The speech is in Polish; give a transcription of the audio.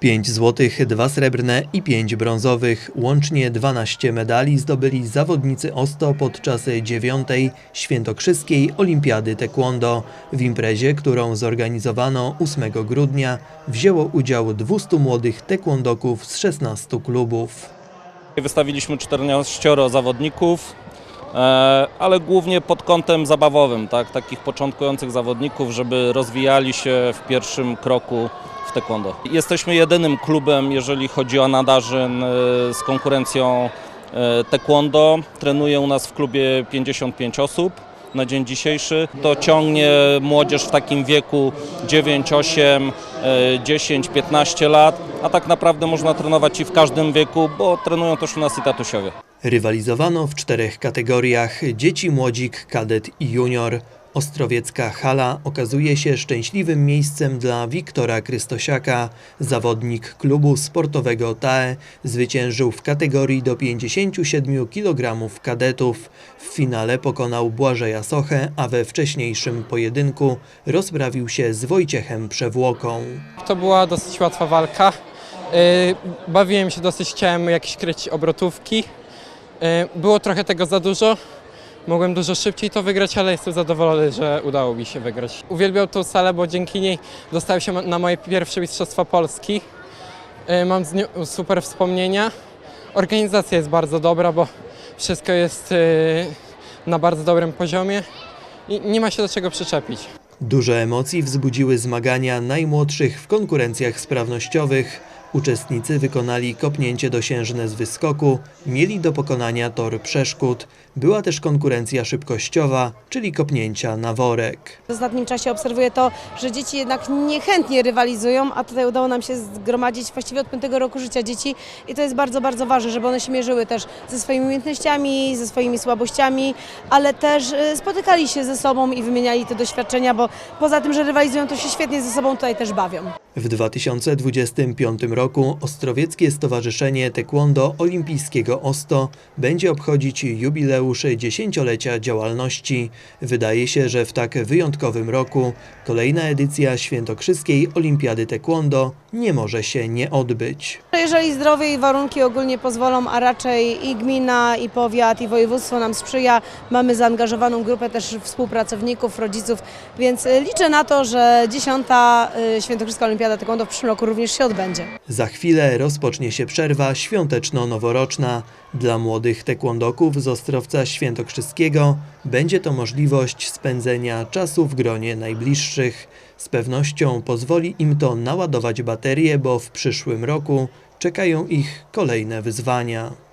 5 złotych, 2 srebrne i 5 brązowych. Łącznie 12 medali zdobyli zawodnicy OSTO podczas 9. Świętokrzyskiej Olimpiady Taekwondo. W imprezie, którą zorganizowano 8 grudnia, wzięło udział 200 młodych taekwondoków z 16 klubów. Wystawiliśmy 14 zawodników, e, ale głównie pod kątem zabawowym, tak? takich początkujących zawodników, żeby rozwijali się w pierwszym kroku w taekwondo. Jesteśmy jedynym klubem, jeżeli chodzi o nadarzyn e, z konkurencją e, taekwondo. Trenuje u nas w klubie 55 osób na dzień dzisiejszy. To ciągnie młodzież w takim wieku 9, 8, e, 10, 15 lat, a tak naprawdę można trenować i w każdym wieku, bo trenują też u nas i tatusiowie. Rywalizowano w czterech kategoriach: dzieci, młodzik, kadet i junior. Ostrowiecka hala okazuje się szczęśliwym miejscem dla Wiktora Krystosiaka. Zawodnik klubu sportowego TAE zwyciężył w kategorii do 57 kg kadetów. W finale pokonał Błażeja Sochę, a we wcześniejszym pojedynku rozprawił się z Wojciechem Przewłoką. To była dosyć łatwa walka. Yy, Bawiłem się dosyć, chciałem jakieś kryć obrotówki. Yy, Było trochę tego za dużo. Mogłem dużo szybciej to wygrać, ale jestem zadowolony, że udało mi się wygrać. Uwielbiam tą salę, bo dzięki niej dostałem się na moje pierwsze Mistrzostwa Polski. Yy, Mam z nią super wspomnienia. Organizacja jest bardzo dobra, bo wszystko jest yy, na bardzo dobrym poziomie i nie ma się do czego przyczepić. Dużo emocji wzbudziły zmagania najmłodszych w konkurencjach sprawnościowych. Uczestnicy wykonali kopnięcie dosiężne z wyskoku, mieli do pokonania tor przeszkód. Była też konkurencja szybkościowa, czyli kopnięcia na worek. W ostatnim czasie obserwuję to, że dzieci jednak niechętnie rywalizują, a tutaj udało nam się zgromadzić właściwie od piątego roku życia dzieci i to jest bardzo, bardzo ważne, żeby one się mierzyły też ze swoimi umiejętnościami, ze swoimi słabościami, ale też e, spotykali się ze sobą i wymieniali te doświadczenia, bo poza tym, że rywalizują, to się świetnie ze sobą tutaj też bawią. W 2025 roku Ostrowieckie Stowarzyszenie Taekwondo Olimpijskiego OSTO będzie obchodzić jubileusz dziesięciolecia działalności. Wydaje się, że w tak wyjątkowym roku kolejna edycja Świętokrzyskiej Olimpiady Taekwondo nie może się nie odbyć. Jeżeli zdrowie i warunki ogólnie pozwolą, a raczej i gmina, i powiat, i województwo nam sprzyja, mamy zaangażowaną grupę też współpracowników, rodziców, więc liczę na to, że dziesiąta y, Świętokrzyska Olimpiada Taekwondo w przyszłym roku również się odbędzie. Za chwilę rozpocznie się przerwa świąteczno-noworoczna. Dla młodych taekwondoków z Ostrowca Świętokrzyskiego będzie to możliwość spędzenia czasu w gronie najbliższych. Z pewnością pozwoli im to naładować baterie, bo w przyszłym roku czekają ich kolejne wyzwania.